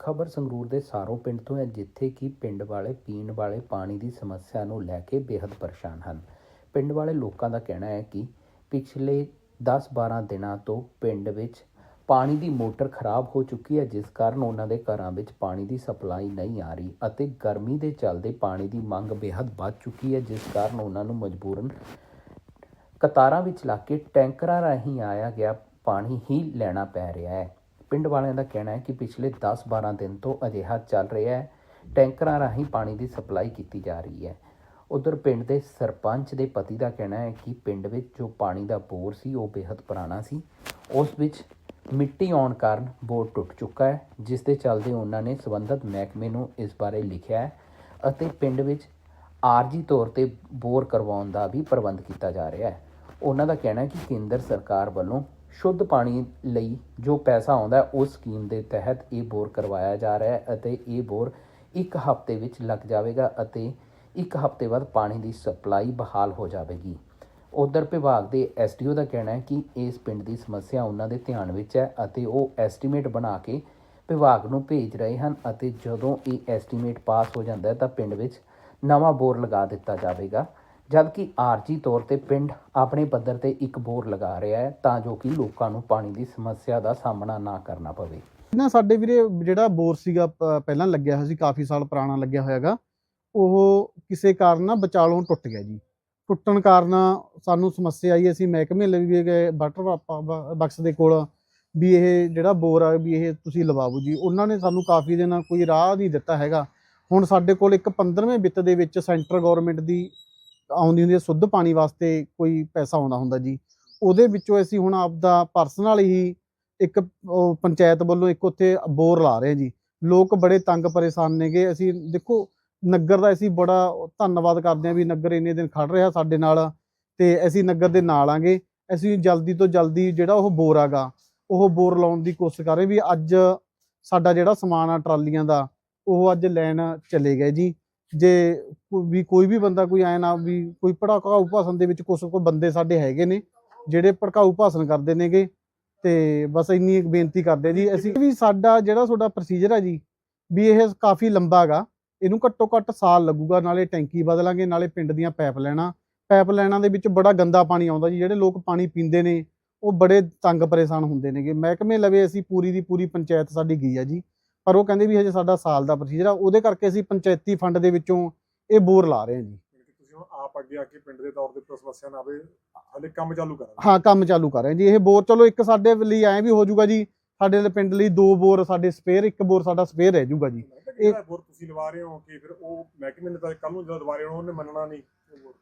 ਖਬਰ ਸੰਗਰੂਰ ਦੇ ਸਾਰੋਂ ਪਿੰਡ ਤੋਂ ਹੈ, ਜਿੱਥੇ ਕਿ ਪਿੰਡ ਵਾਲੇ ਪੀਣ ਵਾਲੇ ਪਾਣੀ ਦੀ ਸਮੱਸਿਆ ਨੂੰ ਲੈ ਕੇ ਬੇਹੱਦ ਪਰੇਸ਼ਾਨ ਹਨ। ਪਿੰਡ ਵਾਲੇ ਲੋਕਾਂ ਦਾ ਕਹਿਣਾ ਹੈ ਕਿ ਪਿਛਲੇ 10-12 ਦਿਨਾਂ ਤੋਂ ਪਿੰਡ ਵਿੱਚ ਪਾਣੀ ਦੀ ਮੋਟਰ ਖਰਾਬ ਹੋ ਚੁੱਕੀ ਹੈ, ਜਿਸ ਕਾਰਨ ਉਹਨਾਂ ਦੇ ਘਰਾਂ ਵਿੱਚ ਪਾਣੀ ਦੀ ਸਪਲਾਈ ਨਹੀਂ ਆ ਰਹੀ ਅਤੇ ਗਰਮੀ ਦੇ ਚਲਦੇ ਪਾਣੀ ਦੀ ਮੰਗ ਬੇਹੱਦ ਵੱਧ ਚੁੱਕੀ ਹੈ, ਜਿਸ ਕਾਰਨ ਉਹਨਾਂ ਨੂੰ ਮਜਬੂਰਨ ਕਤਾਰਾਂ ਵਿੱਚ ਲਾ ਕੇ ਟੈਂਕਰਾਂ ਰਾਹੀਂ ਆਇਆ ਗਿਆ ਪਾਣੀ ਹੀ ਲੈਣਾ ਪੈ ਰਿਹਾ ਹੈ। ਪਿੰਡ ਵਾਲਿਆਂ ਦਾ ਕਹਿਣਾ ਹੈ ਕਿ ਪਿਛਲੇ 10-12 ਦਿਨ ਤੋਂ ਅਜਿਹਾ ਚੱਲ ਰਿਹਾ ਹੈ। ਟੈਂਕਰਾਂ ਰਾਹੀਂ ਪਾਣੀ ਦੀ ਸਪਲਾਈ ਕੀਤੀ ਜਾ ਰਹੀ ਹੈ। ਉਧਰ ਪਿੰਡ ਦੇ ਸਰਪੰਚ ਦੇ ਪਤੀ ਦਾ ਕਹਿਣਾ ਹੈ ਕਿ ਪਿੰਡ ਵਿੱਚ ਜੋ ਪਾਣੀ ਦਾ ਬੋਰ ਸੀ, ਉਹ ਬੇहद ਪੁਰਾਣਾ ਸੀ। ਉਸ ਵਿੱਚ ਮਿੱਟੀ ਆਉਣ ਕਾਰਨ ਬੋਰ ਟੁੱਟ ਚੁੱਕਾ ਹੈ, ਜਿਸ ਦੇ ਚੱਲਦੇ ਉਹਨਾਂ ਨੇ ਸੰਬੰਧਿਤ ਮਹਿਕਮੇ ਨੂੰ ਇਸ ਬਾਰੇ ਲਿਖਿਆ ਹੈ ਅਤੇ ਪਿੰਡ ਵਿੱਚ ਆਰਜੀ ਤੌਰ ਤੇ ਬੋਰ ਕਰਵਾਉਣ ਦਾ ਵੀ ਪ੍ਰਬੰਧ ਕੀਤਾ ਜਾ ਰਿਹਾ ਹੈ। ਉਹਨਾਂ ਦਾ ਕਹਿਣਾ ਹੈ ਕਿ ਕੇਂਦਰ ਸਰਕਾਰ ਵੱਲੋਂ ਸ਼ੁੱਧ ਪਾਣੀ ਲਈ ਜੋ ਪੈਸਾ ਆਉਂਦਾ ਉਸ ਸਕੀਮ ਦੇ ਤਹਿਤ ਇਹ ਬੋਰ ਕਰਵਾਇਆ ਜਾ ਰਿਹਾ ਹੈ ਅਤੇ ਇਹ ਬੋਰ ਇੱਕ ਹਫ਼ਤੇ ਵਿੱਚ ਲੱਗ ਜਾਵੇਗਾ ਅਤੇ ਇੱਕ ਹਫ਼ਤੇ ਬਾਅਦ ਪਾਣੀ ਦੀ ਸਪਲਾਈ ਬਹਾਲ ਹੋ ਜਾਵੇਗੀ। ਉਧਰ ਵਿਭਾਗ ਦੇ ਐਸਡੀਓ ਦਾ ਕਹਿਣਾ ਹੈ ਕਿ ਇਸ ਪਿੰਡ ਦੀ ਸਮੱਸਿਆ ਉਹਨਾਂ ਦੇ ਧਿਆਨ ਵਿੱਚ ਹੈ ਅਤੇ ਉਹ ਐਸਟੀਮੇਟ ਬਣਾ ਕੇ ਵਿਭਾਗ ਨੂੰ ਭੇਜ ਰਹੇ ਹਨ ਅਤੇ ਜਦੋਂ ਇਹ ਐਸਟੀਮੇਟ ਪਾਸ ਹੋ ਜਾਂਦਾ ਹੈ ਤਾਂ ਪਿੰਡ ਵਿੱਚ ਨਵਾਂ ਬੋਰ ਲਗਾ ਦਿੱਤਾ ਜਾਵੇਗਾ। ਜਦਕਿ ਆਰਜੀ ਤੌਰ ਤੇ ਪਿੰਡ ਆਪਣੇ ਪੱਧਰ ਤੇ ਇੱਕ ਬੋਰ ਲਗਾ ਰਿਹਾ ਹੈ, ਤਾਂ ਜੋ ਕਿ ਲੋਕਾਂ ਨੂੰ ਪਾਣੀ ਦੀ ਸਮੱਸਿਆ ਦਾ ਸਾਹਮਣਾ ਨਾ ਕਰਨਾ ਪਵੇ। ਨਾ, ਸਾਡੇ ਵੀਰੇ ਜਿਹੜਾ ਬੋਰ ਸੀਗਾ ਪਹਿਲਾਂ ਲੱਗਿਆ ਹੋਇਆ ਸੀ, ਕਾਫੀ ਸਾਲ ਪੁਰਾਣਾ ਲੱਗਿਆ ਹੋਇਆਗਾ ਉਹ ਕਿਸੇ ਕਾਰਨ ਨਾ ਵਿਚਾਲੋਂ ਟੁੱਟ ਗਿਆ ਜੀ। ਟੁੱਟਣ ਕਾਰਨ ਸਾਨੂੰ ਸਮੱਸਿਆ ਆਈ, ਅਸੀਂ ਮਹਿਕਮੇ ਲਈ ਵੀ ਗਏ, ਵਾਟਰ ਬ- ਬਕਸ ਦੇ ਕੋਲ, ਵੀ ਇਹ ਜਿਹੜਾ ਬੋਰ ਆ, ਵੀ ਇਹ ਤੁਸੀਂ ਲਵਾਓ ਜੀ। ਉਹਨਾਂ ਨੇ ਸਾਨੂੰ ਕਾਫੀ ਦਿਨ ਕੋਈ ਰਾਹ ਨਹੀਂ ਦਿੱਤਾ ਹੈਗਾ। ਹੁਣ ਸਾਡੇ ਕੋਲ ਇੱਕ 15ਵੇਂ ਵਿੱਤ ਦੇ ਵਿੱਚ ਸੈਂਟਰ ਗਵਰਨਮੈਂਟ ਦੀ ਆਉਂਦੀ ਹੁੰਦੀ ਹੈ, ਸ਼ੁੱਧ ਪਾਣੀ ਵਾਸਤੇ ਕੋਈ ਪੈਸਾ ਆਉਂਦਾ ਹੁੰਦਾ ਜੀ। ਉਹਦੇ ਵਿੱਚੋਂ ਅਸੀਂ ਹੁਣ ਆਪਦਾ ਪਰਸਨਲ ਹੀ ਇੱਕ ਪੰਚਾਇਤ ਵੱਲੋਂ ਇੱਕ ਉੱਥੇ ਬੋਰ ਲਾ ਰਹੇ ਜੀ। ਲੋਕ ਬੜੇ ਤੰਗ ਪਰੇਸ਼ਾਨ ਨੇਗੇ। ਅਸੀਂ ਦੇਖੋ, ਨਗਰ ਦਾ ਅਸੀਂ ਬੜਾ ਧੰਨਵਾਦ ਕਰਦੇ ਹਾਂ ਵੀ ਨਗਰ ਇੰਨੇ ਦਿਨ ਖੜ ਰਿਹਾ ਸਾਡੇ ਨਾਲ ਤੇ ਅਸੀਂ ਨਗਰ ਦੇ ਨਾਲ ਆਂਗੇ। ਅਸੀਂ ਜਲਦੀ ਤੋਂ ਜਲਦੀ ਜਿਹੜਾ ਉਹ ਬੋਰ ਆਗਾ, ਉਹ ਬੋਰ ਲਾਉਣ ਦੀ ਕੋਸ਼ਿਸ਼ ਕਰ ਰਹੇ ਵੀ ਅੱਜ ਸਾਡਾ ਜਿਹੜਾ ਸਮਾਨ ਆ ਟਰਾਲੀਆਂ ਦਾ, ਉਹ ਅੱਜ ਲੈਣ ਚਲੇ ਗਏ ਜੀ। ਜੇ ਕੋ- ਵੀ ਕੋਈ ਵੀ ਬੰਦਾ ਕੋਈ ਐ ਨਾ ਵੀ ਕੋਈ ਭੜਕਾਊ ਭਾਸ਼ਣ ਦੇ ਵਿੱਚ ਕੁਛ ਕੋਈ ਬੰਦੇ ਸਾਡੇ ਹੈਗੇ ਨੇ, ਜਿਹੜੇ ਭੜਕਾਊ ਭਾਸ਼ਣ ਕਰਦੇ ਨੇਗੇ, ਤੇ ਬਸ ਇੰਨੀ ਇੱਕ ਬੇਨਤੀ ਕਰਦੇ ਜੀ, ਅਸੀਂ ਵੀ ਸਾਡਾ ਜਿਹੜਾ ਤੁਹਾਡਾ ਪ੍ਰੋਸੀਜਰ ਹੈ ਜੀ, ਵੀ ਇਹ ਕਾਫੀ ਲੰਬਾ ਹੈਗਾ ਇਹਨੂੰ ਘੱਟੋ ਘੱਟ ਸਾਲ ਲੱਗੂਗਾ, ਨਾਲੇ ਟੈਂਕੀ ਬਦਲਾਂਗੇ, ਨਾਲੇ ਪਿੰਡ ਦੀਆਂ ਪਾਈਪ ਲੈਣਾ, ਪਾਈਪ ਲਾਈਨਾਂ ਦੇ ਵਿੱਚ ਬੜਾ ਗੰਦਾ ਪਾਣੀ ਆਉਂਦਾ ਜੀ, ਜਿਹੜੇ ਲੋਕ ਪਾਣੀ ਪੀਂਦੇ ਨੇ, ਉਹ ਬੜੇ ਤੰਗ ਪਰੇਸ਼ਾਨ ਹੁੰਦੇ ਨੇਗੇ, ਮਹਿਕਮੇ ਲਵੇ ਅਸੀਂ ਪੂਰੀ ਦੀ ਪੂਰੀ ਪੰਚਾਇਤ ਸਾਡੀ ਗਈ ਆ ਜੀ ਪਰ ਉਹ ਕਹਿੰਦੇ ਵੀ ਹਜੇ ਸਾਡਾ ਸਾਲ ਦਾ ਪ੍ਰੋਸੀਜਰ ਆ ਉਹਦੇ ਕਰਕੇ ਅਸੀਂ ਪੰਚਾਇਤੀ ਫੰਡ ਦੇ ਵਿੱਚੋਂ ਇਹ ਬੋਰ ਲਾ ਰਹੇ ਹਾਂ ਜੀ। ਯਾਨੀ ਕਿ ਤੁਸੀਂ ਹੁਣ ਆਪ ਅੱਗੇ ਆ ਕੇ ਪਿੰਡ ਦੇ ਤੌਰ ਦੇ ਉੱਪਰ ਸਮੱਸਿਆ ਨਾ ਆਵੇ ਹਲੇ ਕੰਮ ਚਾਲੂ ਕਰਾਂਗੇ ਹਾਂ ਕੰਮ ਚਾਲੂ ਕਰ ਰਹੇ ਹਾਂ ਜੀ। ਇਹ ਬੋਰ ਚਲੋ ਇੱਕ ਸਾਡੇ ਲਈ ਐਂ ਵੀ ਹੋ ਜਾਊਗਾ ਜੀ ਸਾਡੇ ਲਈ ਪਿੰਡ ਲਈ ਦੋ ਬੋਰ ਸਾਡੇ ਸਪੇਅਰ ਇੱਕ ਬੋਰ ਸਾਡਾ ਸਪੇਅਰ ਰਹਿ ਜਾਊਗਾ ਜੀ। ਜਿਹੜਾ ਬੋਰ ਤੁਸੀਂ ਲਵਾ ਰਹੇ ਹੋ ਕਿ ਫਿਰ ਉਹ ਮਹਿਕਮੇ ਨੇ ਤਾਂ ਕੱਲ ਨੂੰ ਜਦੋਂ ਲਵਾ ਰਹੇ ਉਹਨੇ ਮੰਨਣਾ ਨਹੀਂ।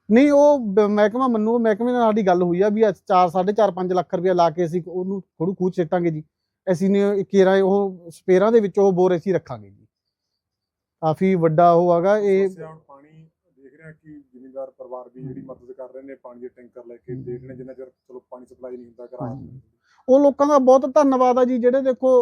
ਨਹੀਂ ਉਹ ਮਹਿਕਮਾ ਮੰਨੂ ਮਹਿਕਮੇ ਨਾਲ ਸਾਡੀ ਗੱਲ ਹੋਈ ਆ ਵੀ 4 4.5 5 ਲੱਖ ਰੁਪਇਆ ਲਾ ਕੇ ਅਸੀਂ ਉਹਨੂੰ ਥੋੜੂ ਖੂਚ ਸਿੱਟਾਂਗੇ ਜੀ। ਅਸੀਂ ਨੇ ਕੇਰਾ ਉਹ ਸਪੇਅਰਾਂ ਦੇ ਵਿੱਚ ਉਹ ਬੋਰ ਅਸੀਂ ਰੱਖਾਂਗੇ ਜੀ। ਕਾਫੀ ਵੱਡਾ ਉਹ ਹੈਗਾ ਇਹ ਪਾਣੀ ਦੇਖ ਰਿਹਾ ਕਿ ਜ਼ਿਮੀਂਦਾਰ ਪਰਿਵਾਰ ਵੀ ਜਿਹੜੀ ਮਦਦ ਕਰ ਰਹੇ ਨੇ ਪਾਣੀ ਦੇ ਟੈਂਕਰ ਲੈ ਕੇ ਦੇਖ ਰਹੇ ਜਿੰਨਾ ਚਿਰ ਚਲੋ ਪਾਣੀ ਸਪਲਾਈ ਨਹੀਂ ਹੁੰਦਾ ਹਾਂਜੀ। ਉਹ ਲੋਕਾਂ ਦਾ ਬਹੁਤ ਧੰਨਵਾਦ ਆ ਜੀ ਜਿਹੜੇ ਦੇਖੋ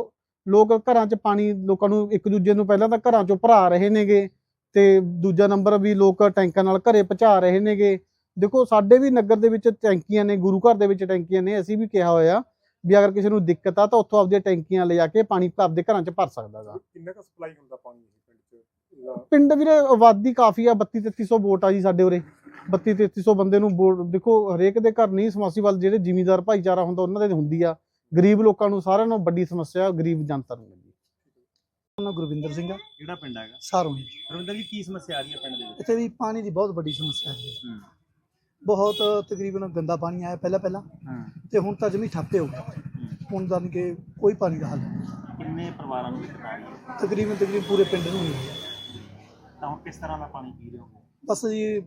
ਲੋਕ ਘਰਾਂ 'ਚ ਪਾਣੀ ਲੋਕਾਂ ਨੂੰ ਇੱਕ ਦੂਜੇ ਨੂੰ ਪਹਿਲਾਂ ਤਾਂ ਘਰਾਂ 'ਚੋਂ ਭਰਾ ਰਹੇ ਨੇਗੇ ਤੇ ਦੂਜਾ ਨੰਬਰ ਵੀ ਲੋਕ ਟੈਂਕਾਂ ਨਾਲ ਘਰੇ ਪਹੁੰਚਾ ਰਹੇ ਨੇਗੇ। ਦੇਖੋ ਸਾਡੇ ਵੀ ਨਗਰ ਦੇ ਵਿੱਚ ਟੈਂਕੀਆਂ ਨੇ ਗੁਰੂ ਘਰ ਦੇ ਵਿੱਚ ਟੈਂਕੀਆਂ ਨੇ ਅਸੀਂ ਵੀ ਕਿਹਾ ਹੋਇਆ ਵੀ ਅਗਰ ਕਿਸੇ ਨੂੰ ਦਿੱਕਤ ਆ ਤਾਂ ਉੱਥੋਂ ਆਪਦੀਆਂ ਟੈਂਕੀਆਂ ਲਿਜਾ ਕੇ ਪਾਣੀ ਆਪਦੇ ਘਰਾਂ 'ਚ ਭਰ ਸਕਦਾ ਗਾ। ਕਿੰਨਾ ਕੁ ਸਪਲਾਈ ਹੁੰਦਾ ਪਾਣੀ ਇਹ ਪਿੰਡ 'ਚ? ਪਿੰਡ ਵੀਰੇ ਆਬਾਦੀ ਕਾਫੀ ਆ 32 3300 ਵੋਟ ਆ ਜੀ ਸਾਡੇ ਉਰੇ। 32 3300 ਬੰਦੇ ਨੂੰ ਵੋਟ ਦੇਖੋ ਹਰੇਕ ਦੇ ਘਰ ਨਹੀਂ ਸਮਸੀਬਲ ਜਿਹੜੇ ਜ਼ਿਮੀਂਦਾਰ ਭਾਈਚਾਰਾ ਹੁੰਦਾ ਉਹਨਾਂ ਦੇ ਹੁੰਦੀ ਆ। ਗਰੀਬ ਲੋਕਾਂ ਨੂੰ ਸਾਰਿਆਂ ਨੂੰ ਵੱਡੀ ਸਮੱਸਿਆ ਗਰੀਬ ਜਨਤਾ ਨੂੰ ਮਿਲਦੀ। ਨਾਮ ਗੁਰਵਿੰਦਰ ਸਿੰਘ ਆ। ਕਿਹੜਾ ਪਿੰਡ ਹੈਗਾ? ਸਾਰੋਂ ਜੀ। ਰਵਿੰਦਰ ਜੀ ਕੀ ਸਮੱਸਿਆ ਆ ਰਹੀ ਹੈ ਪਿੰਡ ਦੇ ਵਿੱਚ? ਇੱਥੇ ਵੀ ਪਾਣੀ ਦੀ ਬਹੁਤ ਵੱਡੀ ਸਮੱਸਿਆ ਹੈ ਹੂੰ। ਬਹੁਤ ਤਕਰੀਬਨ ਗੰਦਾ ਪਾਣੀ ਆਇਆ ਪਹਿਲਾਂ ਪਹਿਲਾਂ। ਹਾਂ। ਤੇ ਹੁਣ ਤਾਂ ਜਮੀ ਠੱਪੇ ਹੋ ਗਿਆ। ਹੁਣ ਜਾਨ ਕਿ ਕੋਈ ਪਾਣੀ ਦਾ ਹੱਲ ਨਹੀਂ। ਕਿੰਨੇ ਪਰਿਵਾਰਾਂ ਨੂੰ ਦਿੱਕਤ ਤਕਰੀਬਨ ਤਕਰੀਬਨ ਪੂਰੇ ਪਿੰਡ ਨੂੰ ਨਹੀਂ ਹੈ ਤਾਂ ਹੁਣ ਕਿਸ ਤਰ੍ਹਾਂ ਦਾ ਪਾਣੀ ਪੀ ਰਹੇ ਹੋ? ਬਸ ਜੀ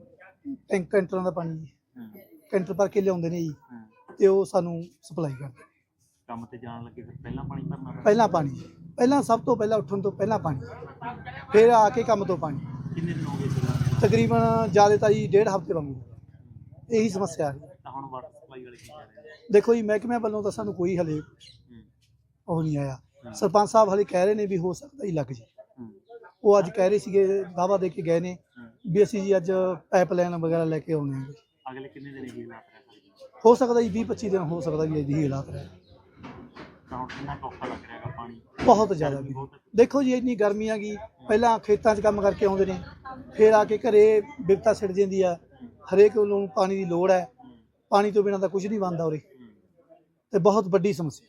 ਟੈਂਕ ਕੈਂਟਰਾਂ ਦਾ ਪਾਣੀ ਜੀ। ਹੂੰ। ਕੈਂਟਰ ਭਰ ਕੇ ਲਿਆਉਂਦੇ ਨੇ ਜੀ। ਹੂੰ। ਤੇ ਉਹ ਸਾਨੂੰ ਸਪਲਾਈ ਕਰਦੇ ਕੰਮ ਤੇ ਜਾਣ ਲੱਗੇ ਫਿਰ ਪਹਿਲਾਂ ਪਾਣੀ ਭਰਨਾ ਪੈਂਦਾ? ਪਹਿਲਾਂ ਪਾਣੀ ਪਹਿਲਾਂ ਸਭ ਤੋਂ ਪਹਿਲਾਂ ਉੱਠਣ ਤੋਂ ਪਹਿਲਾਂ ਪਾਣੀ ਫਿਰ ਆ ਕੇ ਕੰਮ ਤੋਂ ਪਾਣੀ ਕਿੰਨੇ ਦਿਨ ਹੋ ਗਏ ਸੀਗਾ ਤਕਰੀਬਨ ਜ਼ਿਆਦਾ ਤਾਂ ਜੀ ਡੇਢ ਹਫ਼ਤੇ ਵਾਂਗੂ। ਇਹੀ ਸਮੱਸਿਆ ਹੈ। ਤਾਂ ਹੁਣ ਵਾਟਰ ਸਪਲਾਈ ਵਾਲੇ ਕੀ ਕਰ ਰਹੇ ਨੇ? ਦੇਖੋ ਜੀ ਮਹਿਕਮੇ ਵੱਲੋਂ ਤਾਂ ਸਾਨੂੰ ਕੋਈ ਹਲੇ ਉਹ ਨਹੀਂ ਆਇਆ। ਸਰਪੰਚ ਸਾਹਿਬ ਹਲੇ ਕਹਿ ਰਹੇ ਨੇ ਵੀ ਹੋ ਸਕਦਾ ਹੀ ਲੱਗ ਜੇ। ਉਹ ਅੱਜ ਕਹਿ ਰਹੇ ਸੀਗੇ ਦਾਵਾ ਦੇ ਕੇ ਗਏ ਨੇ। ਵੀ ਅਸੀਂ ਜੀ ਅੱਜ ਪਾਈਪਲਾਈਨ ਵਗੈਰਾ ਲੈ ਕੇ ਆਉਣੇ ਆ। ਅਗਲੇ ਕਿੰਨੇ ਦਿਨ ਇਹ ਹਾਲਾਤ ਰਹਿ ਸਕਦੇ ਹੋ ਸਕਦਾ ਜੀ 20 25 ਦਿਨ ਹੋ ਸਕਦਾ ਵੀ ਇਹਦੀ ਹਾਲਾਤ ਰਹੇ ਤਾਂ ਕਿੰਨਾ ਔਖਾ ਲੱਗ ਰਿਹਾ ਹੈਗਾ ਪਾਣੀ? ਬਹੁਤ ਜ਼ਿਆਦਾ ਵੀ। ਦੇਖੋ ਜੀ ਇੰਨੀ ਗਰਮੀ ਆ ਗਈ। ਪਹਿਲਾਂ ਖੇਤਾਂ 'ਚ ਕੰਮ ਕਰਕੇ ਆਉਂਦੇ ਨੇ। ਫਿਰ ਆ ਕੇ ਘਰੇ ਬਿਪਤਾ ਛਿੜ ਜਾਂਦੀ ਆ। ਹਰੇਕ ਨੂੰ ਪਾਣੀ ਦੀ ਲੋੜ ਹੈ। ਪਾਣੀ ਤੋਂ ਬਿਨਾਂ ਤਾਂ ਕੁਝ ਨਹੀਂ ਬਣਦਾ ਉਰੇ। ਤੇ ਬਹੁਤ ਵੱਡੀ ਸਮੱਸਿਆ।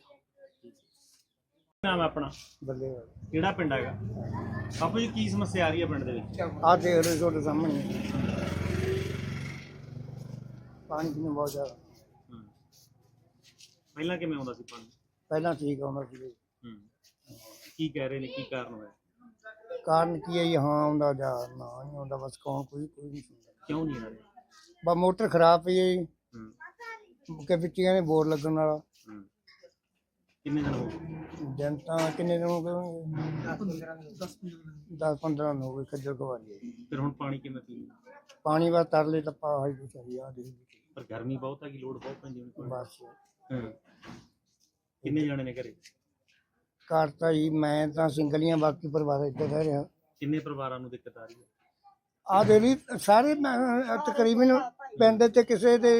ਨਾਮ ਹੈ ਆਪਣਾ? ਬੱਲੇ ਕਿਹੜਾ ਪਿੰਡ ਹੈਗਾ? ਬਾਪੂ ਜੀ ਕੀ ਸਮੱਸਿਆ ਆ ਰਹੀ ਹੈ ਪਿੰਡ ਦੇ ਵਿੱਚ? ਆ ਦੇਖ ਰਹੇ ਤੁਹਾਡੇ ਸਾਹਮਣੇ। ਪਾਣੀ ਦੀ ਬਹੁਤ ਜ਼ਿਆਦਾ। ਹੂੰ। ਪਹਿਲਾਂ ਕਿਵੇਂ ਆਉਂਦਾ ਸੀ ਪਾਣੀ? ਪਹਿਲਾਂ ਠੀਕ ਆਉਂਦਾ ਸੀ। ਹੂੰ। ਕੀ ਕਹਿ ਰਹੇ ਨੇ? ਕੀ ਕਾਰਨ ਹੋਇਆ? ਕਾਰਨ ਕੀ ਹੈ ਜੀ? ਹਾਂ ਆਉਂਦਾ ਜਾਂ ਨਾ ਨਹੀਂ ਆਉਂਦਾ। ਬਸ ਕੌਣ ਕੋਈ ਕੋਈ ਨਹੀਂ ਸੁਣਦਾ। ਕਿਉਂ ਨਹੀਂ ਆ ਰਿਹਾ? ਬਸ ਮੋਟਰ ਖਰਾਬ ਪਈ ਹੈ ਜੀ। ਹੂੰ। ਕਿ ਵਿੱਚ ਕਹਿੰਦੇ ਬੋਰ ਲੱਗਣ ਵਾਲਾ। ਹੂੰ। ਕਿੰਨੇ ਦਿਨ ਹੋ ਗਏ? ਦਿਨ ਤਾਂ ਕਿੰਨੇ ਦਿਨ ਹੋ ਗਏ 10 15 ਦਿਨ ਹੋ ਗਏ ਖੱਜਲ ਖਵਾਰੀ ਹੈ। ਫਿਰ ਹੁਣ ਪਾਣੀ ਕਿਵੇਂ ਪੀਣਾ? ਪਾਣੀ ਬਸ ਤਰਲੇ ਟੱਪਾ ਹਾਈ ਕੁਛ ਹੈ ਆ ਦੇਖ ਪਰ ਗਰਮੀ ਬਹੁਤ ਹੈਗੀ ਲੋਡ ਬਹੁਤ ਪੈਂਦੀ ਹੈ ਪਾਣੀ ਬਸ। ਹੂੰ। ਕਿੰਨੇ ਜਾਣੇ ਨੇ ਘਰੇ? ਘਰ ਤਾਂ ਜੀ ਮੈਂ ਤਾਂ ਸਿੰਗਲੀਆਂ ਬਾਕੀ ਪਰਿਵਾਰ ਇੱਥੇ ਰਹਿ ਰਿਹਾ। ਕਿੰਨੇ ਪਰਿਵਾਰਾਂ ਨੂੰ ਦਿੱਕਤ ਆ ਰਹੀ ਹੈ? ਆ ਦੇ ਲਈ ਸਾਰੇ ਮੈਂ- ਤਕਰੀਬਨ ਪਿੰਡ ਤੇ ਕਿਸੇ ਦੇ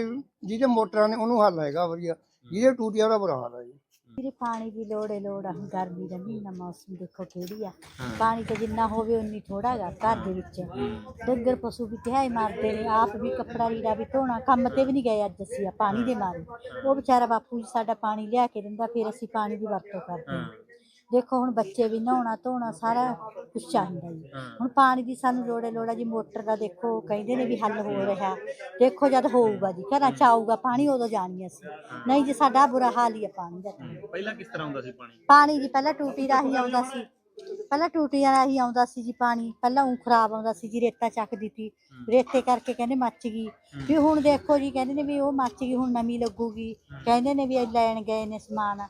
ਜਿਹਦੇ ਮੋਟਰਾਂ ਨੇ ਉਹਨੂੰ ਹੱਲ ਹੈਗਾ ਵਧੀਆ। ਜਿਹਦੇ ਟੂਟੀਆਂ ਉਹਦਾ ਬੁਰਾ ਹਾਲ ਹੈ ਜੀ। ਵੀਰੇ ਪਾਣੀ ਦੀ ਲੋੜ ਹੈ ਲੋੜ ਆ। ਹੁਣ ਗਰਮੀ ਦਾ ਮਹੀਨਾ ਮੌਸਮ ਦੇਖੋ ਕਿਹੜੀ ਆ। ਪਾਣੀ ਤਾਂ ਜਿੰਨਾ ਹੋਵੇ ਉਨੀ ਥੋੜਾ ਗਾ ਘਰ ਦੇ ਵਿੱਚ। ਡੰਗਰ ਪਸ਼ੂ ਵੀ ਤਿਹਾਈ ਮਾਰਦੇ ਨੇ ਆਪ ਵੀ ਕੱਪੜਾ ਲੀੜਾ ਵੀ ਧੋਣਾ ਕੰਮ ਤੇ ਵੀ ਨਹੀਂ ਗਏ ਅੱਜ ਅਸੀਂ ਆ ਪਾਣੀ ਦੇ ਮਾਰੇ। ਉਹ ਵਿਚਾਰਾ ਬਾਪੂ ਜੀ ਸਾਡਾ ਪਾਣੀ ਲਿਆ ਕੇ ਦਿੰਦਾ ਫਿਰ ਅਸੀਂ ਪਾਣੀ ਦੀ ਵਰਤੋਂ ਕਰਦੇ ਹਾਂ। ਦੇਖੋ ਹੁਣ ਬੱਚੇ ਵੀ ਨਹਾਉਣਾ ਧੋਣਾ ਸਾਰਾ ਕੁਝ ਚਾਹੀਦਾ ਜੀ। ਹਾਂ। ਹੁਣ ਪਾਣੀ ਦੀ ਸਾਨੂੰ ਲੋੜ ਲੋੜ ਜੀ ਮੋਟਰ ਦਾ ਦੇਖੋ ਕਹਿੰਦੇ ਨੇ ਵੀ ਹੱਲ ਹੋ ਰਿਹਾ। ਦੇਖੋ ਜਦ ਹੋਊਗਾ ਜੀ ਘਰਾਂ ਚ ਆਊਗਾ ਪਾਣੀ ਉਦੋਂ ਜਾਣੀ ਅਸੀਂ। ਨਹੀਂ ਜੀ ਸਾਡਾ ਬੁਰਾ ਹਾਲ ਹੀ ਹੈ ਪਾਣੀ ਦਾ। ਪਹਿਲਾਂ ਕਿਸ ਤਰ੍ਹਾਂ ਹੁੰਦਾ ਸੀ ਪਾਣੀ? ਪਾਣੀ ਜੀ ਪਹਿਲਾਂ ਟੂਟੀ ਰਾਹੀਂ ਆਉਂਦਾ ਸੀ। ਪਹਿਲਾਂ ਟੂਟੀਆਂ ਰਾਹੀਂ ਆਉਂਦਾ ਸੀ ਜੀ ਪਾਣੀ। ਪਹਿਲਾਂ ਉਹ ਖਰਾਬ ਆਉਂਦਾ ਸੀ ਜੀ ਰੇਤਾ ਚੱਕ ਦਿੱਤੀ ਰੇਤੇ ਕਰਕੇ ਕਹਿੰਦੇ ਮੱਚ ਗਈ। ਵੀ ਹੁਣ ਦੇਖੋ ਜੀ ਕਹਿੰਦੇ ਨੇ ਵੀ ਉਹ ਮੱਚ ਗਈ ਹੁਣ ਨਵੀਂ ਲੱਗੂਗੀ। ਕਹਿੰਦੇ ਨੇ ਵੀ ਲੈਣ ਗਏ ਨੇ ਸਮਾਨ।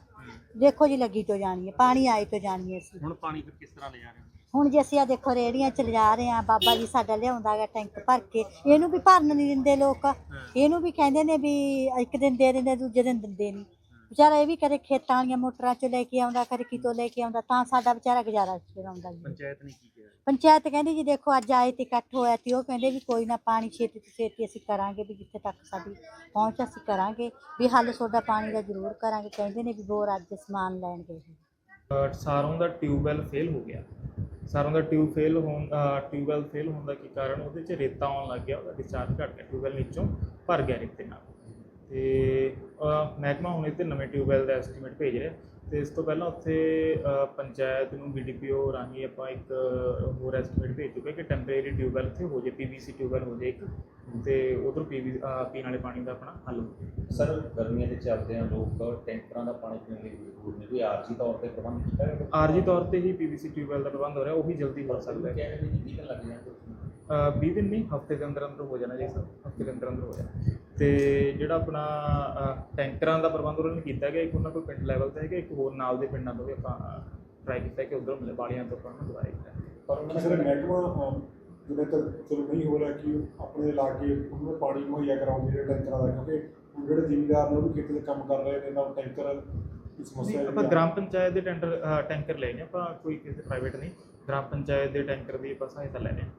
ਦੇਖੋ ਜੀ ਲੱਗੀ ਤੋਂ ਜਾਣੀ ਹੈ ਪਾਣੀ ਆਏ ਤੋਂ ਜਾਣੀ ਹੈ ਅਸੀਂ। ਹੁਣ ਪਾਣੀ ਫਿਰ ਕਿਸ ਤਰ੍ਹਾਂ ਲੈ ਜਾ ਰਹੇ ਹੋ? ਹੁਣ ਜੇ ਅਸੀਂ ਆ ਦੇਖੋ ਰੇੜੀਆਂ ਚ ਲਿਜਾ ਰਹੇ ਆ ਬਾਬਾ ਜੀ ਸਾਡਾ ਲਿਆਉਂਦਾ ਗਾ ਟੈਂਕ ਭਰ ਕੇ ਇਹਨੂੰ ਵੀ ਭਰਨ ਨਹੀਂ ਦਿੰਦੇ ਲੋਕ। ਇਹਨੂੰ ਵੀ ਕਹਿੰਦੇ ਨੇ ਵੀ ਇੱਕ ਦਿਨ ਦੇ ਦਿੰਦੇ ਦੂਜੇ ਦਿਨ ਦਿੰਦੇ ਨਹੀਂ। ਵਿਚਾਰਾ ਇਹ ਵੀ ਕਦੇ ਖੇਤਾਂ ਵਾਲੀਆਂ ਮੋਟਰਾਂ ਚੋਂ ਲੈ ਕੇ ਆਉਂਦਾ ਕਦੇ ਕਿਤੋਂ ਲੈ ਕੇ ਆਉਂਦਾ ਤਾਂ ਸਾਡਾ ਵਿਚਾਰਾ ਗੁਜ਼ਾਰਾ ਕਰਾਉਂਦਾ ਜੀ। ਪੰਚਾਇਤ ਨੇ ਕੀ ਕਿਹਾ? ਪੰਚਾਇਤ ਕਹਿੰਦੀ ਜੀ ਦੇਖੋ ਅੱਜ ਆਏ ਤੇ ਇਕੱਠ ਹੋਇਆ ਤੇ ਉਹ ਕਹਿੰਦੇ ਵੀ ਕੋਈ ਨਾ ਪਾਣੀ ਛੇਤੀ ਤੋਂ ਛੇਤੀ ਅਸੀਂ ਕਰਾਂਗੇ ਵੀ ਜਿੱਥੇ ਤੱਕ ਸਾਡੀ ਪਹੁੰਚ ਅਸੀਂ ਕਰਾਂਗੇ ਵੀ ਹੱਲ ਤੁਹਾਡਾ ਪਾਣੀ ਦਾ ਜ਼ਰੂਰ ਕਰਾਂਗੇ। ਕਹਿੰਦੇ ਨੇ ਵੀ ਬੋਰ ਅੱਜ ਸਮਾਨ ਲੈਣ ਗਏ ਸੀ ਸਾਰੋਂ ਦਾ ਟਿਊਬਵੈਲ ਫੇਲ ਹੋ ਗਿਆ। ਸਾਰੋਂ ਦਾ ਟਿਊਬ ਫੇਲ ਹੋਣ ਟਿਊਬਵੈਲ ਫੇਲ ਹੋਣ ਦਾ ਕੀ ਕਾਰਨ? ਉਹਦੇ 'ਚ ਰੇਤਾ ਆਉਣ ਲੱਗ ਗਿਆ ਉਹਦਾ ਡਿਸਚਾਰਜ ਘਟ ਗਿਆ ਟਿਊਬਵੈਲ ਨੀਚੋਂ ਭਰ ਗਿਆ ਰੇਤੇ ਨਾਲ। ਤੇ ਮਹਿਕਮਾ ਹੁਣ ਇੱਥੇ ਨਵੇਂ ਟਿਊਬਵੈਲ ਦਾ ਐਸਟੀਮੇਟ ਭੇਜ ਰਿਹਾ ਤੇ ਇਸ ਤੋਂ ਪਹਿਲਾਂ ਉੱਥੇ ਪੰਚਾਇਤ ਨੂੰ ਬੀਡੀਪੀਓ ਰਾਹੀਂ ਆਪਾਂ ਇੱਕ ਹੋਰ ਐਸਟੀਮੇਟ ਭੇਜ ਚੁੱਕੇ ਕਿ ਟੈਂਪਰੇਰੀ ਟਿਊਬਵੈਲ ਉੱਥੇ ਹੋ ਜੇ ਪੀਵੀਸੀ ਟਿਊਬਵੈਲ ਹੋ ਜੇ ਇੱਕ ਤੇ ਉਧਰ ਪੀਵੀ ਪੀਣ ਵਾਲੇ ਪਾਣੀ ਦਾ ਆਪਣਾ ਹੱਲ ਹੋ ਜਾਏ ਸਰ ਗਰਮੀਆਂ ਦੇ ਚੱਲਦੇ ਆ ਲੋਕ ਟੈਂਕਰਾਂ ਦਾ ਪਾਣੀ ਪੀਣ ਲਈ ਮਜਬੂਰ ਨੇ। ਕੋਈ ਆਰਜੀ ਤੌਰ ਤੇ ਪ੍ਰਬੰਧ ਕੀਤਾ ਹੈ ਆਰਜੀ ਤੌਰ ਤੇ ਹੀ ਪੀਵੀਸੀ ਟਿਊਬਵੈਲ ਦਾ ਪ੍ਰਬੰਧ ਹੋ ਰਿਹਾ ਉਹ ਵੀ ਜਲਦੀ ਹੋ ਸਕਦਾ ਹੈ। ਵੀ ਜੀ ਲੱਗ ਅ, 20 ਦਿਨ ਨਹੀਂ ਹਫ਼ਤੇ ਦੇ ਅੰਦਰ ਅੰਦਰ ਹੋ ਜਾਣਾ ਜੀ ਸਰ ਹਫ਼ਤੇ ਦੇ ਅੰਦਰ ਅੰਦਰ ਹੋ ਜਾਣਾ। ਤੇ ਜਿਹੜਾ ਆਪਣਾ ਟੈਂਕਰਾਂ ਦਾ ਪ੍ਰਬੰਧ ਉਹਨਾਂ ਨੇ ਕੀਤਾ ਗਿਆ ਇੱਕ ਉਹਨਾਂ ਕੋਲ ਪਿੰਡ ਲੈਵਲ ਤੇ ਹੈਗਾ ਇੱਕ ਹੋਰ ਨਾਲ ਦੇ ਪਿੰਡਾਂ ਤੋਂ ਵੀ ਆਪਾਂ ਟਰਾਈ ਕੀਤਾ ਕਿ ਉਧਰੋਂ ਮਿਲੇ ਬਾਲੀਆਂ ਤੋਂ ਆਪਾਂ ਨੂੰ ਦਵਾਈ ਕੀਤਾ ਪਰ ਉਹਨਾਂ ਕਿਸੇ ਮਹਿਕਮਾ ਜਿਵੇਂ ਤੱਕ ਚਲੋ ਨਹੀਂ ਹੋ ਰਿਹਾ ਕਿ ਆਪਣੇ ਇਲਾਕੇ ਉਹਨਾਂ ਨੂੰ ਪਾਣੀ ਮੁਹੱਈਆ ਕਰਾਉਣ ਜਿਹੜੇ ਟੈਂਕਰਾਂ ਦਾ ਕਿਉਂਕਿ ਜਿਹੜੇ ਜ਼ਿਮੀਂਦਾਰ ਨੇ ਉਹ ਵੀ ਖੇਤਾਂ ਕੰਮ ਕਰ ਰਹੇ ਨੇ ਨਾਲ ਟੈਂਕਰ ਸਮੱਸਿਆ ਆਪਾਂ। ਗ੍ਰਾਮ ਪੰਚਾਇਤ ਦੇ ਟੈਂਡਰ ਟੈਂਕਰ ਲੈ ਨੇ ਆਪਾਂ ਕੋਈ ਕਿਸੇ ਪ੍ਰਾਈਵੇਟ ਨਹੀਂ। ਗ੍ਰਾਮ ਪੰਚਾਇਤ ਦੇ ਟੈਂਕਰ ਦੀ ਆਪਾਂ ਸਹਾਇਤਾ ਲੈ ਰਹੇ ਹਾਂ।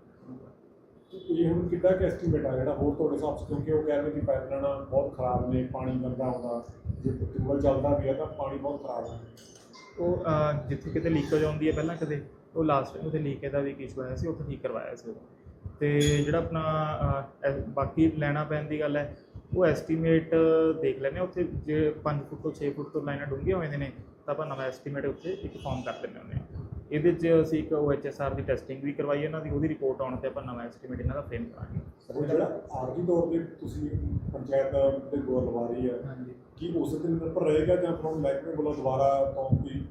ਇਹ ਹੁਣ ਕਿੱਡਾ ਕਿ ਐਸਟੀਮੇਟ ਆ? ਜਿਹੜਾ ਹੋਰ ਤੁਹਾਡੇ ਹਿਸਾਬ 'ਚ ਕਿਉਂਕਿ ਉਹ ਕਹਿ ਰਹੇ ਕਿ ਪਾਈਪਲਾਈਨਾਂ ਬਹੁਤ ਖਰਾਬ ਨੇ, ਪਾਣੀ ਗੰਦਾ ਆਉਂਦਾ ਜੇ ਟਿਊਬਲ ਚੱਲਦਾ ਵੀ ਆ ਤਾਂ ਪਾਣੀ ਬਹੁਤ ਖਰਾਬ ਹੈ ਉਹ ਜਿੱਥੇ ਕਿਤੇ ਲੀਕੇਜ ਆਉਂਦੀ ਹੈ ਪਹਿਲਾਂ ਕਦੇ, ਉਹ ਲਾਸਟ ਟਾਈਮ ਉੱਥੇ ਲੀਕੇਜ ਦਾ ਵੀ ਇਸ਼ੂ ਆਇਆ ਸੀ, ਉੱਥੇ ਠੀਕ ਕਰਵਾਇਆ ਸੀ ਉਦੋਂ। ਤੇ ਜਿਹੜਾ ਆਪਣਾ ਬਾਕੀ ਲੈਣਾ ਪੈਣ ਦੀ ਗੱਲ ਹੈ, ਉਹ ਐਸਟੀਮੇਟ ਦੇਖ ਲੈਂਦੇ ਹਾਂ। ਉੱਥੇ ਜੇ 5 ਫੁੱਟ ਤੋਂ 6 ਫੁੱਟ ਤੋਂ ਲਾਈਨਾਂ ਡੂੰਘੀਆਂ ਹੋਏ ਨੇ, ਤਾਂ ਆਪਾਂ ਨਵਾਂ ਐਸਟੀਮੇਟ ਉੱਥੇ ਇੱਕ ਫਾਰਮ ਕਰ ਦਿੰਦੇ ਹੁੰਦੇ ਹਾਂ। ਇਹਦੇ 'ਚ ਅਸੀਂ ਇੱਕ OHSR ਦੀ ਟੈਸਟਿੰਗ ਵੀ ਕਰਵਾਈ ਇਹਨਾਂ ਦੀ ਉਹਦੀ ਰਿਪੋਰਟ ਆਉਣ ਤੇ ਆਪਾਂ ਨਵਾਂ ਐਸਟੀਮੇਟ ਇਹਨਾਂ ਦਾ ਫਰੇਮ ਕਰਾਂਗੇ। ਉਹ ਜਿਹੜਾ ਆਰਜੀ ਤੌਰ ਤੇ ਤੁਸੀਂ ਪੰਚਾਇਤ ਦੇ ਗੌਰ ਲਵਾ ਰਹੀ ਹੈ ਕੀ ਉਸ ਤੇ ਨਿਰਭਰ ਰਹੇਗਾ ਜਾਂ ਫਿਰ ਹੁਣ ਮਹਿਕਮੇ ਵੱਲੋਂ ਦੁਬਾਰਾ ਤੋਂ ਕੋਈ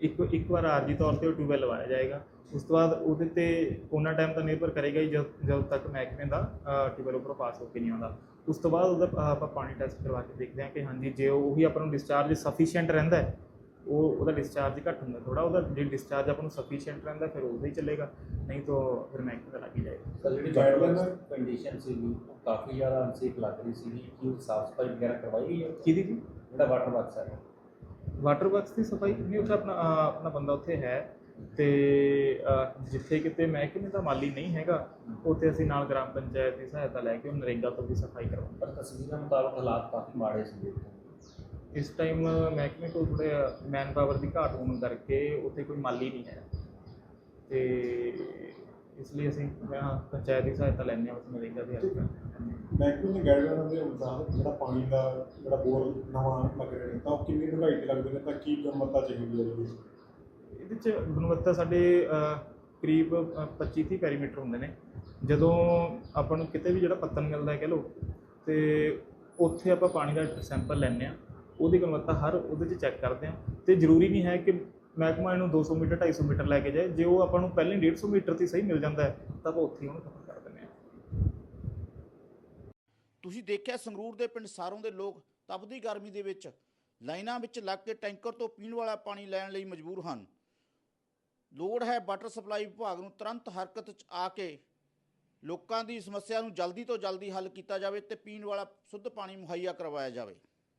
ਇੱਕ ਇੱਕ ਵਾਰ ਆਰਜੀ ਤੌਰ ਤੇ ਉਹ ਟਿਊਬਵੈਲ ਲਵਾਇਆ ਜਾਏਗਾ। ਉਸ ਤੋਂ ਬਾਅਦ ਉਹਦੇ ਤੇ ਉਹਨਾਂ ਟਾਈਮ ਤਾਂ ਨਿਰਭਰ ਕਰੇਗਾ ਹੀ ਜਦ ਜਦੋਂ ਤੱਕ ਮਹਿਕਮੇ ਦਾ ਟਿਊਬਵੈਲ ਉੱਪਰੋਂ ਪਾਸ ਹੋ ਕੇ ਨਹੀਂ ਆਉਂਦਾ। ਉਸ ਤੋਂ ਬਾਅਦ ਉਹਦਾ ਆਪਾਂ ਪਾਣੀ ਟੈਸਟ ਕਰਵਾ ਕੇ ਦੇਖਦੇ ਹਾਂ ਕਿ ਹਾਂਜੀ ਜੇ ਉਹ ਉਹੀ ਆਪਾਂ ਨੂੰ ਡਿਸਚਾਰਜ ਸਫੀਸ਼ੀਐਂਟ ਰਹਿੰਦਾ ਹੈ ਉਹ ਉਹਦਾ ਡਿਸਚਾਰਜ ਘੱਟ ਹੁੰਦਾ ਥੋੜਾ ਉਹਦਾ ਜੇ ਡਿਸਚਾਰਜ ਆਪਾਂ ਨੂੰ ਸਫੀਸ਼ੀਐਂਟ ਰਹਿੰਦਾ ਫਿਰ ਉਹਦਾ ਹੀ ਚੱਲੇਗਾ ਨਹੀਂ ਤਾਂ ਫਿਰ ਮਹਿਕਮੇ ਦਾ ਲੱਗ ਹੀ ਜਾਏਗਾ। ਸਰ ਜਿਹੜੀ ਵਾਟਰ ਕੰਡੀਸ਼ਨ ਸੀਗੀ ਉਹ ਕਾਫੀ ਜ਼ਿਆਦਾ ਅਨਸੇਫ ਲੱਗ ਰਹੀ ਸੀਗੀ ਕਿ ਉਹ ਸਾਫ਼ ਸਫ਼ਾਈ ਵਗੈਰਾ ਕਰਵਾਈ ਗਈ ਹੈ? ਕਿਹਦੀ ਜੀ? ਜਿਹੜਾ ਵਾਟਰ ਬਾਕਸ ਹੈ। ਵਾਟਰ ਵਰਕਸ ਦੀ ਸਫ਼ਾਈ ਨਹੀਂ ਉੱਥੇ ਆਪਣਾ ਆਪਣਾ ਬੰਦਾ ਉੱਥੇ ਹੈ ਤੇ ਜਿੱਥੇ ਕਿਤੇ ਮਹਿਕਮੇ ਦਾ ਮਾਲੀ ਨਹੀਂ ਹੈਗਾ ਉੱਥੇ ਅਸੀਂ ਨਾਲ ਗ੍ਰਾਮ ਪੰਚਾਇਤ ਦੀ ਸਹਾਇਤਾ ਲੈ ਕੇ ਉਹ ਨਰੇਗਾ ਤੋਂ ਵੀ ਸਫ਼ਾਈ ਕਰਵਾਉਂਦੇ ਪਰ ਤਸਵੀਰਾਂ ਮੁਤਾਬਕ ਹਾਲਾਤ ਕਾਫੀ ਮਾੜੇ ਸੀ ਇਸ ਟਾਈਮ ਮਹਿਕਮੇ ਕੋਲ ਥੋੜੇ ਮੈਨ ਪਾਵਰ ਦੀ ਘਾਟ ਹੋਣ ਕਰਕੇ ਉੱਥੇ ਕੋਈ ਮਾਲੀ ਨਹੀਂ ਹੈ। ਤੇ ਇਸ ਲਈ ਅਸੀਂ ਪੰਚਾਇਤ ਦੀ ਸਹਾਇਤਾ ਲੈਂਦੇ ਹਾਂ ਉਸ ਨਰੇਗਾ ਦੇ ਹੈਲਪ ਮਹਿਕਮੇ ਦੀ ਗਾਈਡਲਾਈਨ ਦੇ ਅਨੁਸਾਰ ਜਿਹੜਾ ਪਾਣੀ ਦਾ ਜਿਹੜਾ ਬੋਰ ਨਵਾਂ ਲੱਗ ਰਿਹਾ ਹੈ ਤਾਂ ਉਹ ਕਿੰਨੀ ਡੂੰਘਾਈ ਤੇ ਲੱਗਦੇ ਨੇ ਤਾਂ ਕੀ ਗੁਣਵੱਤਾ ਚਾਹੀਦੀ ਹੈ ਜੀ ਇਹਦੇ ਚ ਗੁਣਵੱਤਾ ਸਾਡੇ ਕਰੀਬ 25-30 ਪੈਰੀਮੀਟਰ ਹੁੰਦੇ ਨੇ। ਜਦੋਂ ਆਪਾਂ ਨੂੰ ਕਿਤੇ ਵੀ ਜਿਹੜਾ ਪੱਤਨ ਮਿਲਦਾ ਹੈ ਕਹ ਲਓ ਤੇ ਉੱਥੇ ਆਪਾਂ ਪਾਣੀ ਦਾ ਸੈਂਪਲ ਲੈਂਦੇ ਆ ਉਹਦੀ ਗੁਣਵੱਤਾ ਹਰ ਉਹਦੇ 'ਚ ਚੈੱਕ ਕਰਦੇ ਆ ਤੇ ਜ਼ਰੂਰੀ ਨਹੀਂ ਹੈ ਕਿ ਮਹਿਕਮਾ ਇਹਨੂੰ 200 ਮੀਟਰ 250 ਮੀਟਰ ਲੈ ਕੇ ਜਾਏ। ਜੇ ਉਹ ਆਪਾਂ ਨੂੰ ਪਹਿਲਾਂ ਹੀ 150 ਮੀਟਰ ਤੇ ਸਹੀ ਮਿਲ ਜਾਂਦਾ ਹੈ, ਤਾਂ ਆਪਾਂ ਉੱਥੇ ਹੀ ਉਹਨੂੰ ਖਤਮ ਕਰ ਦਿੰਦੇ ਆ ਤੁਸੀਂ ਦੇਖਿਆ ਸੰਗਰੂਰ ਦੇ ਪਿੰਡ ਸਾਰੋਂ ਦੇ ਲੋਕ ਤਪਦੀ ਗਰਮੀ ਦੇ ਵਿੱਚ ਲਾਈਨਾਂ ਵਿੱਚ ਲੱਗ ਕੇ ਟੈਂਕਰ ਤੋਂ ਪੀਣ ਵਾਲਾ ਪਾਣੀ ਲੈਣ ਲਈ ਮਜਬੂਰ ਹਨ। ਲੋੜ ਹੈ ਵਾਟਰ ਸਪਲਾਈ ਵਿਭਾਗ ਨੂੰ ਤੁਰੰਤ ਹਰਕਤ 'ਚ ਆ ਕੇ ਲੋਕਾਂ ਦੀ ਸਮੱਸਿਆ ਨੂੰ ਜਲਦੀ ਤੋਂ ਜਲਦੀ ਹੱਲ ਕੀਤਾ ਜਾਵੇ ਤੇ ਪੀਣ ਵਾਲਾ ਸ਼ੁੱਧ ਪਾਣੀ ਮੁਹੱਈਆ ਕਰਵਾਇਆ ਜਾਵੇ।